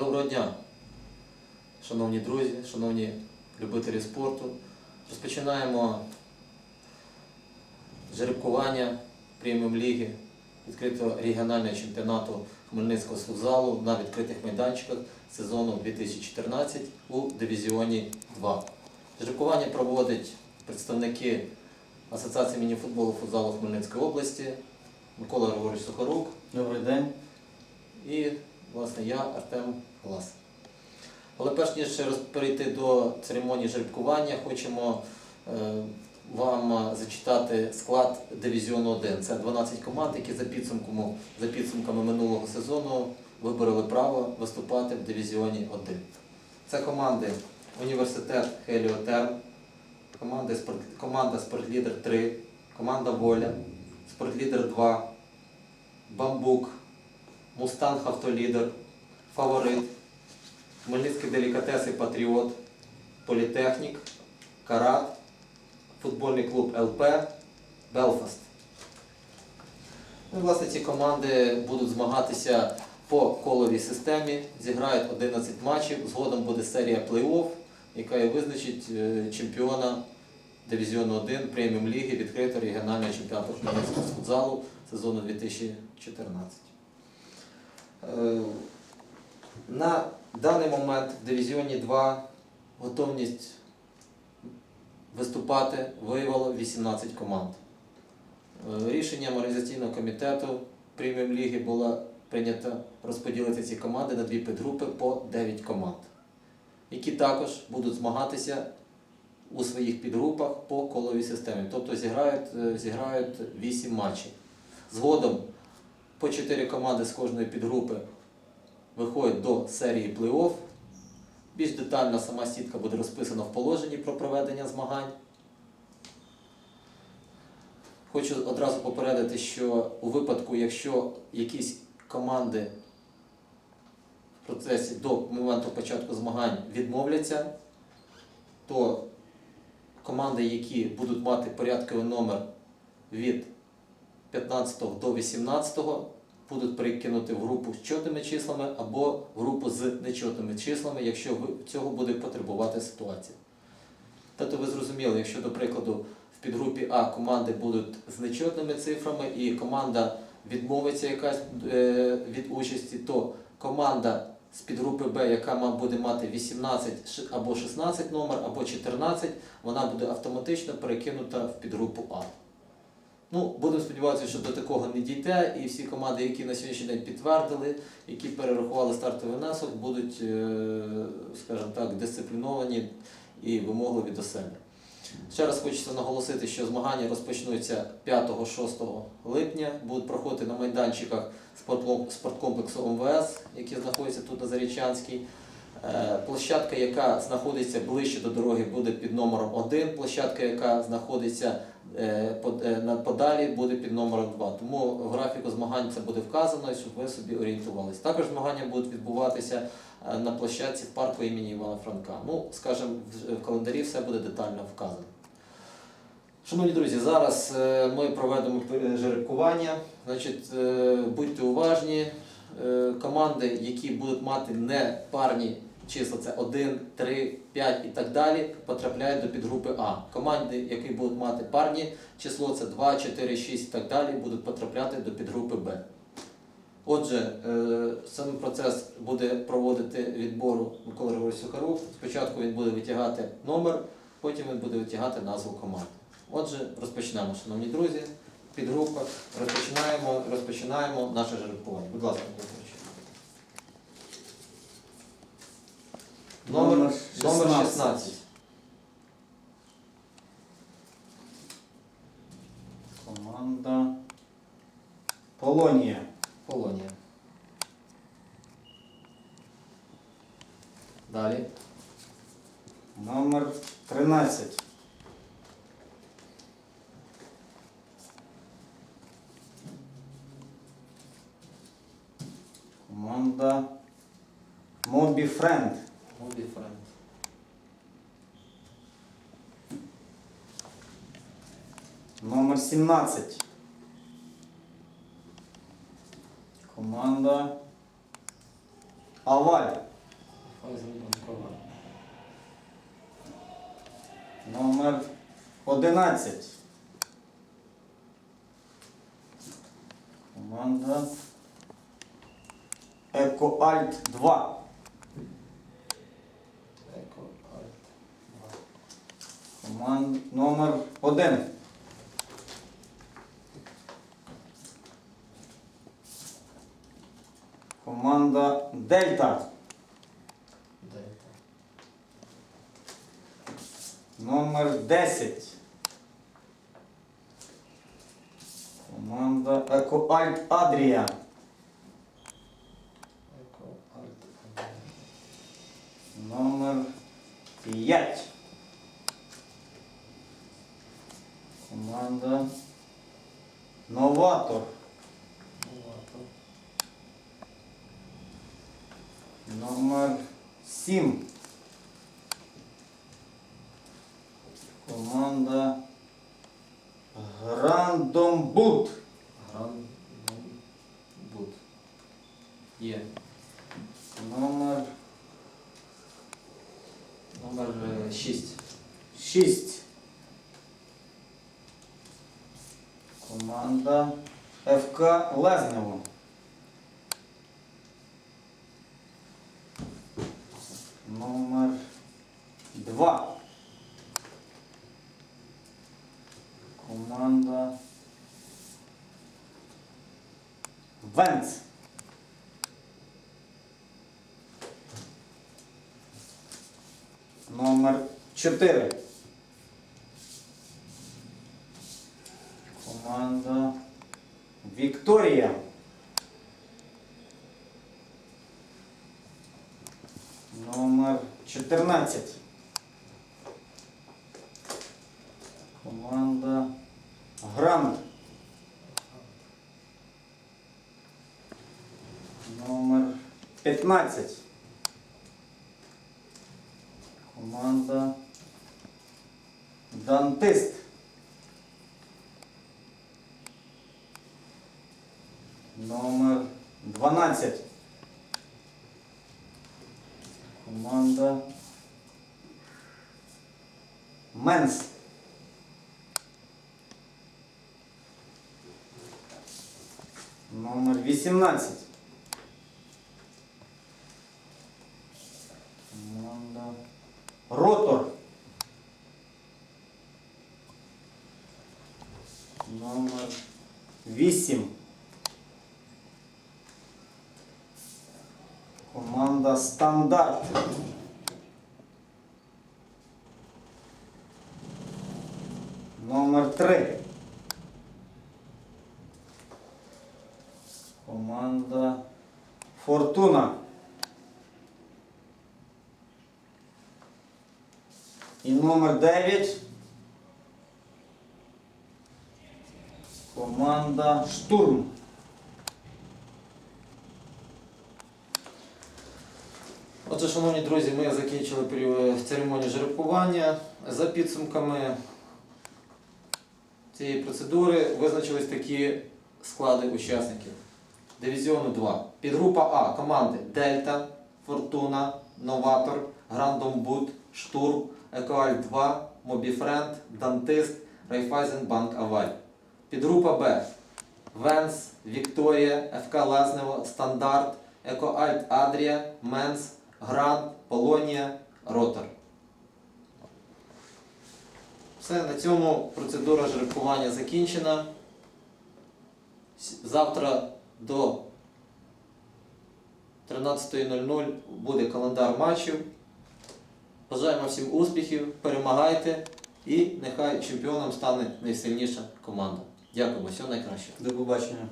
Доброго дня, шановні друзі, шановні любителі спорту. Розпочинаємо жеребкування преміум ліги відкритого регіонального чемпіонату Хмельницького футзалу на відкритих майданчиках сезону 2014 у дивізіоні 2. Жеребкування проводять представники Асоціації мініфутболу футзалу Хмельницької області Микола Григорович Сухорук, Добрий день. і, власне, я, Артем Глас. Але перш ніж перейти до церемонії жеребкування, хочемо е, вам е, зачитати склад дивізіону 1. Це 12 команд, які за підсумками, за підсумками минулого сезону вибороли право виступати в дивізіоні 1. Це команди Університет Хеліотерм, команди спорт, команда Спортлідер 3, команда Воля, Спортлідер 2, Бамбук, Мустанг Автолідер, Фаворит, Хмельницький делікатес і Патріот, Політехнік, Карат, футбольний клуб ЛП, Белфаст. Ну, власне, ці команди будуть змагатися по коловій системі, зіграють 11 матчів, згодом буде серія плей-офф, яка і визначить е, чемпіона Дивізіону 1 преміум ліги відкритого регіонального чемпіонату Хмельницького футзалу сезону 2014. На даний момент в дивізіоні 2 готовність виступати виявило 18 команд. Е, Рішенням організаційного комітету преміум ліги було прийнято розподілити ці команди на дві підгрупи по 9 команд, які також будуть змагатися у своїх підгрупах по коловій системі. Тобто зіграють, е, зіграють 8 матчів. Згодом по 4 команди з кожної підгрупи виходять до серії плей-офф. Більш детально сама сітка буде розписана в положенні про проведення змагань. Хочу одразу попередити, що у випадку, якщо якісь команди в процесі до моменту початку змагань відмовляться, то команди, які будуть мати порядковий номер від 15 до 18, будуть перекинути в групу з чотними числами або в групу з нечотними числами, якщо цього буде потребувати ситуація. Тобто ви зрозуміли, якщо, до прикладу, в підгрупі А команди будуть з нечотними цифрами і команда відмовиться якась е, від участі, то команда з підгрупи Б, яка буде мати 18 або 16 номер, або 14, вона буде автоматично перекинута в підгрупу А. Ну, будемо сподіватися, що до такого не дійде, і всі команди, які на сьогоднішній день підтвердили, які перерахували стартовий внесок, будуть, е, скажімо так, дисципліновані і вимогливі до себе. Ще раз хочеться наголосити, що змагання розпочнуться 5-6 липня, будуть проходити на майданчиках спортком- спорткомплексу МВС, який знаходиться тут на Зарічанській. Е, Площадка, яка знаходиться ближче до дороги, буде під номером 1. Площадка, яка знаходиться е, е, подалі, буде під номером 2. Тому в графіку змагань це буде вказано, щоб ви собі орієнтувалися. Також змагання будуть відбуватися на площадці парку імені Івана Франка. Ну, скажімо, в- календарі все буде детально вказано. Шановні друзі, зараз ми проведемо жеребкування. Значить, будьте уважні. Е, Команди, які будуть мати не парні числа, це 1, 3, 5 і так далі, потрапляють до підгрупи А. Команди, які будуть мати парні число, це 2, 4, 6 і так далі, будуть потрапляти до підгрупи Б. Отже, е, сам процес буде проводити відбору Микола Григорович Сухарук. Спочатку він буде витягати номер, потім він буде витягати назву команди. Отже, розпочнемо, шановні друзі. Підгрупа. Розпочинаємо, розпочинаємо наше жеребкування. Будь ласка, Номер, Номер номер 16. 16. Команда Полонія. Полонія. Далі. Номер 13. Команда Мобі Френд. Мобі Френд. Номер 17. Команда Аваль. Аваль. Номер 11. Команда Екоальт 2. Еко Альт. Команд номер 1. Команда Дельта. Дельта. Номер 10. Команда Екоальт Адрія. Номер 5. Команда Новатор. Новатор. Номер 7. Команда Грандомбут. Гран Бут. Є. Номер Номер 6. 6. Команда ФК Лезнево. Номер 2. Команда Венц. Номер 4. Команда Вікторія. Номер 14. Команда Грант. Номер 15. Номер 12. Команда Менс. Номер 18. Команда Стандарт. Номер 3. Команда Фортуна. І номер 9. Команда Штурм. Отже, шановні друзі, ми закінчили церемонію жеребкування. За підсумками цієї процедури визначились такі склади учасників. Дивізіону 2. Підгрупа А команди Дельта, Фортуна, Новатор, Грандомбут, Штурм, Екоаль 2, Мобіфренд, Дантист, Райфайзенбанк Аваль. Підгрупа Б. Венс, Вікторія, ФК Лезнево, Стандарт, Екоальт Адрія, Менс, Грант, Полонія, Ротор. Все, на цьому процедура жеребкування закінчена. Завтра до 13.00 буде календар матчів. Бажаємо всім успіхів, перемагайте і нехай чемпіоном стане найсильніша команда. Дякуємо, всього найкращого. До побачення.